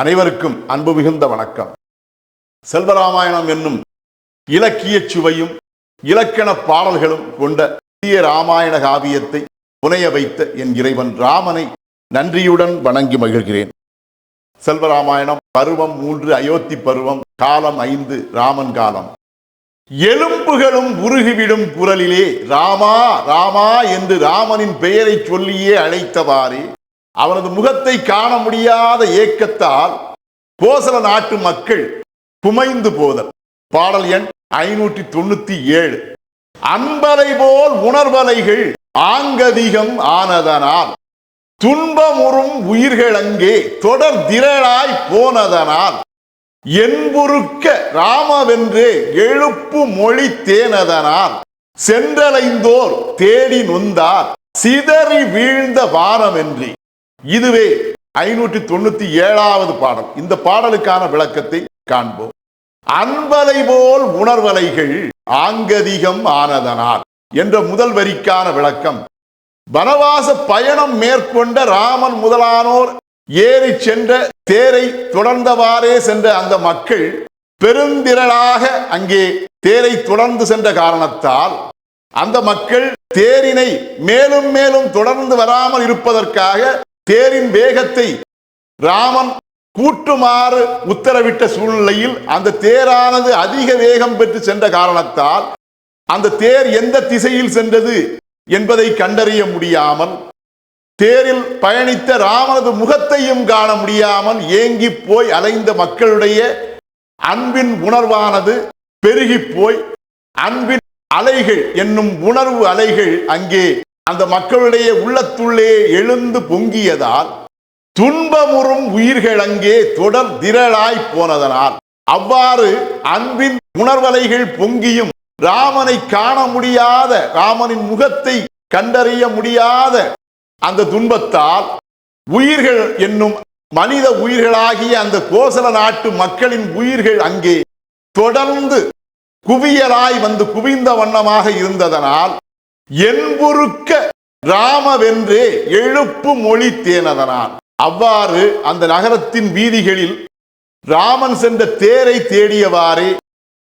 அனைவருக்கும் அன்பு மிகுந்த வணக்கம். செல்வராமாயணம் என்னும் இலக்கிய சுவையும் இலக்கண பாடல்களும் கொண்ட புதிய ராமாயண காவியத்தை புனைய வைத்த என் இறைவன் ராமனை நன்றியுடன் வணங்கி மகிழ்கிறேன். செல்வராமாயணம் பருவம் மூன்று அயோத்தி பருவம் காலம் ஐந்து ராமன் காலம். எலும்புகளும் உருகிவிடும் குரலிலே ராமா ராமா என்று ராமனின் பெயரை சொல்லியே அழைத்தவாறே அவனது முகத்தை காண முடியாத ஏக்கத்தால் கோசல நாட்டு மக்கள் குமைந்து போதல். பாடல் எண் ஐநூற்றி தொண்ணூத்தி ஏழு அன்பலை போல் உணர்வலைகள் ஆங்கதிகம் ஆனதனால் துன்பமுறும் உயிர்கள் அங்கே தொடர் திரளாய் போனதனால் என்புருக்க ராமவென்று எழுப்பு மொழி தேனதனால் சென்றலைந்தோர் தேடி நொந்தார் சிதறி வீழ்ந்த வானமென்றி. இதுவே ஐநூற்றி தொண்ணூத்தி ஏழாவது பாடல். இந்த பாடலுக்கான விளக்கத்தை காண்போம். அன்பலை போல் உணர்வலைகள் ஆங்கதிகம் ஆனதனால் என்ற முதல் வரிக்கான விளக்கம். வனவாச பயணம் மேற்கொண்ட ராமன் முதலானோர் ஏறி சென்ற தேரை தொடர்ந்தவாறே சென்ற அந்த மக்கள் பெருந்திரளாக அங்கே தேரை தொடர்ந்து சென்ற காரணத்தால் அந்த மக்கள் தேரினை மேலும் மேலும் தொடர்ந்து வராமல் இருப்பதற்காக தேரின் வேகத்தை ராமன் கூட்டுமாறு உத்தரவிட்ட சூழ்நிலையில் அந்த தேரானது அதிக வேகம் பெற்று சென்ற காரணத்தால் அந்த தேர் எந்த திசையில் சென்றது என்பதை கண்டறிய முடியாமல் தேரில் பயணித்த ராமனது முகத்தையும் காண முடியாமல் ஏங்கி போய் அலைந்த மக்களுடைய அன்பின் உணர்வானது பெருகி போய் அன்பின் அலைகள் என்னும் உணர்வு அலைகள் அங்கே அந்த மக்களுடைய உள்ளத்துள்ளே எழுந்து பொங்கியதால் துன்பமுறும் உயிர்கள் அங்கே தொடர் திரளாய் போனதனால் அவ்வாறு அன்பின் உணர்வலைகள் பொங்கியும் ராமனை காண முடியாத ராமனின் முகத்தை கண்டறிய முடியாத அந்த துன்பத்தால் உயிர்கள் என்னும் மனித உயிர்களாகிய அந்த கோசல நாட்டு மக்களின் உயிர்கள் அங்கே தொடர்ந்து குவியலாய் வந்து குவிந்த வண்ணமாக இருந்ததனால் என்புருக்க ராமவென்று எழுப்பு மொழி தேனதனான். அவ்வாறு அந்த நகரத்தின் வீதிகளில் ராமன் சென்ற தேரை தேடியவாறே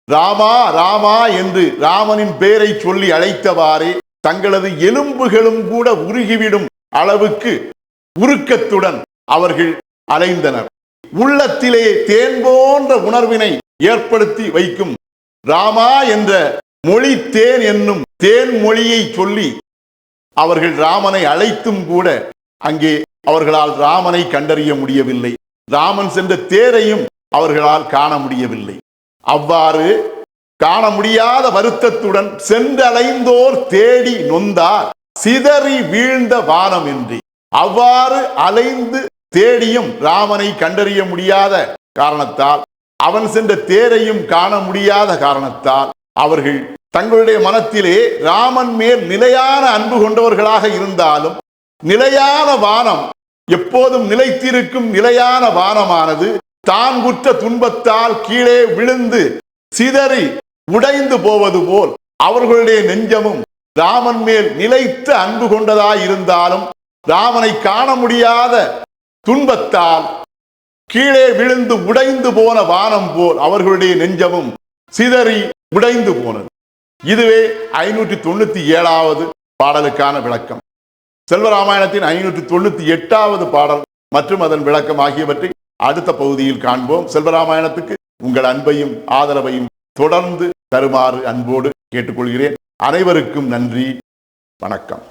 ராமா ராமா என்று ராமனின் பெயரை சொல்லி அழைத்தவாறே தங்களது எலும்புகளும் கூட உருகிவிடும் அளவுக்கு உருக்கத்துடன் அவர்கள் அலைந்தனர். உள்ளத்திலே தேன் போன்ற உணர்வினை ஏற்படுத்தி வைக்கும் ராமா என்ற மொழி தேன் என்னும் தேன் மொழியை சொல்லி அவர்கள் ராமனை அழைத்தும் கூட அங்கே அவர்களால் ராமனை கண்டறிய முடியவில்லை. ராமன் சென்ற தேரையும் அவர்களால் காண முடியவில்லை. அவ்வாறு காண முடியாத வருத்தத்துடன் சென்றலைந்தோர் தேடி நொந்தார். சிதறி வீழ்ந்த வானமின்றி அவ்வாறு அலைந்து தேடியும் ராமனை கண்டறிய முடியாத காரணத்தால் அவன் சென்ற தேரையும் காண முடியாத காரணத்தால் அவர்கள் தங்களுடைய மனத்திலே ராமன் மேல் நிலையான அன்பு கொண்டவர்களாக இருந்தாலும் நிலையான வானம் எப்போதும் நிலைத்திருக்கும் நிலையான வானமானது தான் குற்ற துன்பத்தால் கீழே விழுந்து சிதறி உடைந்து போவது போல் அவர்களுடைய நெஞ்சமும் ராமன் மேல் நிலைத்த அன்பு கொண்டதாய் இருந்தாலும் ராமனை காண முடியாத துன்பத்தால் கீழே விழுந்து உடைந்து போன வானம் போல் அவர்களுடைய நெஞ்சமும் சிதறி உடைந்து போனது. இதுவே ஐநூற்றி தொண்ணூத்தி ஏழாவது பாடலுக்கான விளக்கம். செல்வராமாயணத்தின் ஐநூற்றி தொண்ணூத்தி எட்டாவது பாடல் மற்றும் அதன் விளக்கம் ஆகியவற்றை அடுத்த பகுதியில் காண்போம். செல்வராமாயணத்துக்கு உங்கள் அன்பையும் ஆதரவையும் தொடர்ந்து தருமாறு அன்போடு கேட்டுக்கொள்கிறேன். அனைவருக்கும் நன்றி. வணக்கம்.